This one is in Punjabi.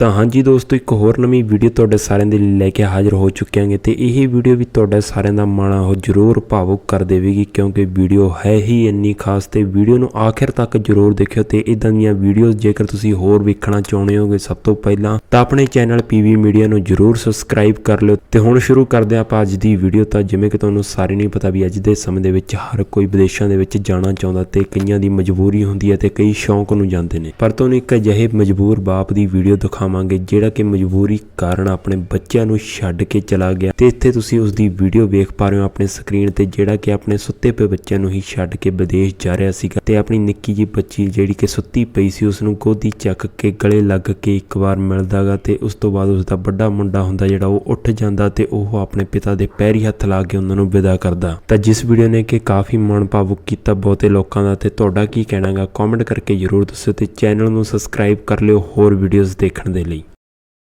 ਤਾਂ ਹਾਂਜੀ ਦੋਸਤੋ, ਇੱਕ ਹੋਰ ਨਵੀਂ ਵੀਡੀਓ ਤੁਹਾਡੇ ਸਾਰਿਆਂ ਦੇ ਲਈ ਲੈ ਕੇ ਹਾਜ਼ਰ ਹੋ ਚੁੱਕਿਆਂਗੇ ਤੇ ਇਹ ਵੀਡੀਓ ਵੀ ਤੁਹਾਡਾ ਸਾਰਿਆਂ ਦਾ ਮਨ ਉਹ ਜ਼ਰੂਰ ਭਾਵੁਕ ਕਰ ਦੇਵੇਗੀ ਕਿਉਂਕਿ ਵੀਡੀਓ ਹੈ ਹੀ ਇੰਨੀ ਖਾਸ ਤੇ ਵੀਡੀਓ ਨੂੰ ਆਖਿਰ ਤੱਕ ਜ਼ਰੂਰ ਦੇਖਿਓ ਤੇ ਇਦਾਂ ਦੀਆਂ ਵੀਡੀਓਜ਼ ਜੇਕਰ ਤੁਸੀਂ ਹੋਰ ਵੇਖਣਾ ਚਾਹੁੰਦੇ ਹੋਗੇ ਸਭ ਤੋਂ ਪਹਿਲਾਂ ਤਾਂ ਆਪਣੇ ਚੈਨਲ ਪੀਵੀ ਮੀਡੀਆ ਨੂੰ ਜ਼ਰੂਰ ਸਬਸਕ੍ਰਾਈਬ ਕਰ ਲਿਓ ਤੇ ਹੁਣ ਸ਼ੁਰੂ ਕਰਦੇ ਹਾਂ ਆਪਾਂ ਅੱਜ ਦੀ ਵੀਡੀਓ ਤਾਂ ਜਿਵੇਂ ਕਿ ਤੁਹਾਨੂੰ ਸਾਰੇ ਨਹੀਂ ਪਤਾ ਵੀ ਅੱਜ ਦੇ ਸਮੇਂ ਦੇ ਵਿੱਚ ਹਰ ਕੋਈ ਵਿਦੇਸ਼ਾਂ ਦੇ ਵਿੱਚ ਜਾਣਾ ਚਾਹੁੰਦਾ ਤੇ ਕਈਆਂ ਦੀ ਮਜਬੂਰੀ ਹੁੰਦੀ ਹੈ ਤੇ ਕਈ ਸ਼ੌਂਕ ਨੂੰ ਜਾਂਦੇ ਨੇ। ਪਰ ਤੁਹਾਨੂੰ ਇੱਕ ਅਜਿਹੇ ਮਜਬੂਰ ਬਾਪ ਦੀ ਵੀਡੀਓ ਦਿਖਾਵਾਂਗੇ ਜਿਹੜਾ ਕਿ ਮਜਬੂਰੀ ਕਾਰਨ ਆਪਣੇ ਬੱਚਿਆਂ ਨੂੰ ਛੱਡ ਕੇ ਚਲਾ ਗਿਆ। ਤੇ ਇੱਥੇ ਤੁਸੀਂ ਉਸ ਦੀ ਵੀਡੀਓ ਵੇਖ ਪਾ ਰਹੇ ਹੋ ਆਪਣੇ ਸਕਰੀਨ ਤੇ, ਜਿਹੜਾ ਕਿ ਆਪਣੇ ਸੁੱਤੇ ਪਏ ਬੱਚਿਆਂ ਨੂੰ ਹੀ ਛੱਡ ਕੇ ਵਿਦੇਸ਼ ਜਾ ਰਿਹਾ ਸੀਗਾ। ਤੇ ਆਪਣੀ ਨਿੱਕੀ ਜਿਹੀ ਬੱਚੀ ਜਿਹੜੀ ਕਿ ਸੁੱਤੀ ਪਈ ਸੀ ਉਸ ਨੂੰ ਗੋਦੀ ਚੱਕ ਕੇ ਗਲੇ ਲੱਗ ਕੇ ਇੱਕ ਵਾਰ ਮਿਲਦਾਗਾ ਤੇ ਉਸ ਤੋਂ ਬਾਅਦ ਉਸ ਦਾ ਵੱਡਾ ਮੁੰਡਾ ਹੁੰਦਾ ਜਿਹੜਾ ਉਹ ਉੱਠ ਜਾਂਦਾ ਤੇ ਉਹ ਆਪਣੇ ਪਿਤਾ ਦੇ ਪੈਰੀ ਹੱਥ ਲਾ ਕੇ ਉਹਨਾਂ ਨੂੰ ਵਿਦਾ ਕਰਦਾ। ਤਾਂ ਜਿਸ ਵੀਡੀਓ ਨੇ ਕਿ ਕਾਫੀ ਮਨ ਭਾਵੁਕ ਕੀਤਾ ਬਹੁਤੇ ਲੋਕਾਂ ਦਾ, ਤੇ ਤੁਹਾਡਾ ਕੀ ਕਹਿਣਾਗਾ ਕਮੈਂਟ ਕਰਕੇ ਜਰੂਰ ਦੱਸੋ ਤੇ ਚੈਨਲ ਨੂੰ ਸਬਸਕ੍ਰਾਈਬ ਕਰ ਲਿਓ, ਹੋਰ ਵੀਡੀਓਜ਼ ਦੇਖਣ ਦੇ। ਲਈ